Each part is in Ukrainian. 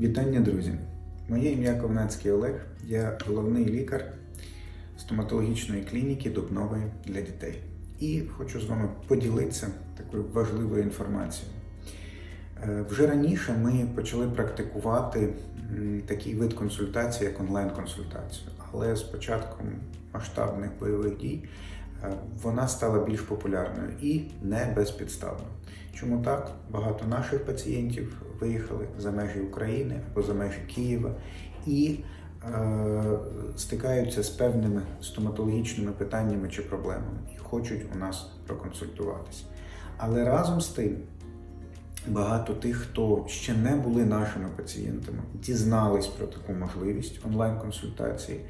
Вітання, друзі! Моє ім'я Ковнацький Олег, я головний лікар стоматологічної клініки Дубнової для дітей. І хочу з вами поділитися такою важливою інформацією. Е, Вже раніше ми почали практикувати такий вид консультації, як онлайн-консультацію, але з початком масштабних бойових дій вона стала більш популярною і не безпідставно. Чому так? Багато наших пацієнтів виїхали за межі України або за межі Києва і е, стикаються з певними стоматологічними питаннями чи проблемами і хочуть у нас проконсультуватися. Але разом з тим, багато тих, хто ще не були нашими пацієнтами, дізнались про таку можливість онлайн-консультації,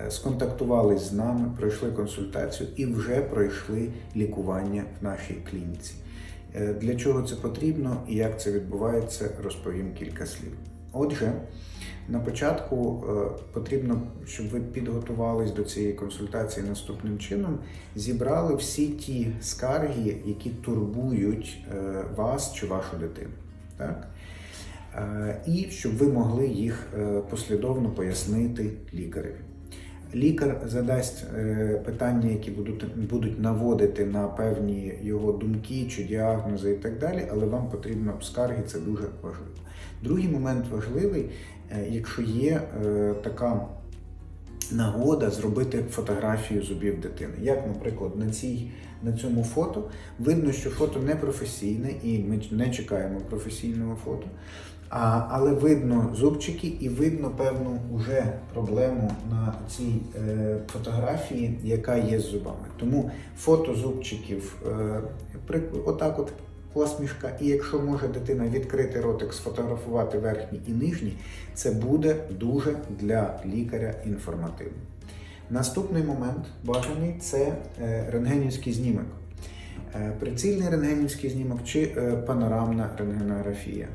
е, сконтактувались з нами, пройшли консультацію і вже пройшли лікування в нашій клініці. Е, Для чого це потрібно і як це відбувається, розповім кілька слів. Отже, на початку е, потрібно, щоб ви підготувались до цієї консультації наступним чином, зібрали всі ті скарги, які турбують вас чи вашу дитину. Так? І щоб ви могли їх послідовно пояснити лікареві. Лікар задасть е, питання, які будуть, будуть наводити на певні його думки чи діагнози і так далі, але вам потрібно скарги, це дуже важливо. Другий момент важливий, е, якщо є е, така нагода зробити фотографію зубів дитини. Як, наприклад, на, цій, на цьому фото видно, що фото не професійне, і ми не чекаємо професійного фото. А, але видно зубчики і видно певну уже проблему на цій е, фотографії, яка є з зубами. Тому фото зубчиків е, отак от посмішка, і якщо може дитина відкрити ротик, сфотографувати верхній і нижній, це буде дуже для лікаря інформативно. Наступний момент бажаний це е, рентгенівський знімок. Е, Прицільний рентгенівський знімок чи е, панорамна рентгенографія.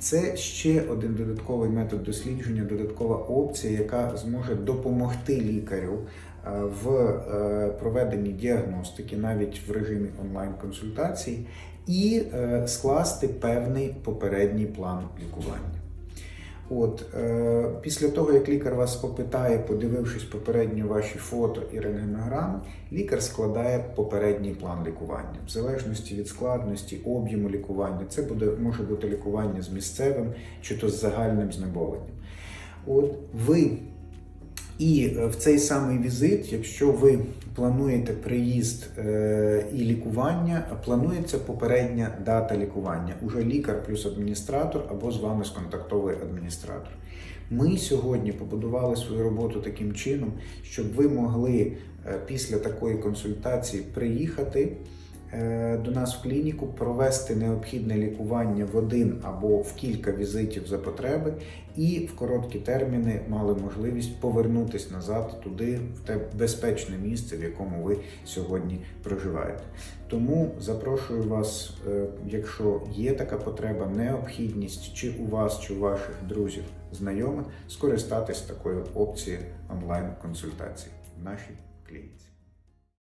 Це ще один додатковий метод дослідження, додаткова опція, яка зможе допомогти лікарю е, в е, проведенні діагностики, навіть в режимі онлайн-консультацій, і е, скласти певний попередній план лікування. От, е, після того, як лікар вас попитає, подивившись попередньо ваші фото і рентгенограми, лікар складає попередній план лікування. В залежності від складності, об'єму лікування, це буде, може бути лікування з місцевим чи то з загальним знеболенням. От ви і е, в цей самий візит, якщо ви плануєте приїзд е, і лікування, планується попередня дата лікування. Уже лікар плюс адміністратор або з вами сконтактовує адміністратор. Ми сьогодні побудували свою роботу таким чином, щоб ви могли е, після такої консультації приїхати до нас в клініку, провести необхідне лікування в один або в кілька візитів за потреби, і в короткі терміни мали можливість повернутися назад туди, в те безпечне місце, в якому ви сьогодні проживаєте. Тому запрошую вас, е, якщо є така потреба, необхідність чи у вас, чи у ваших друзів, знайомих, скористатись такою опцією онлайн-консультації в нашій клініці.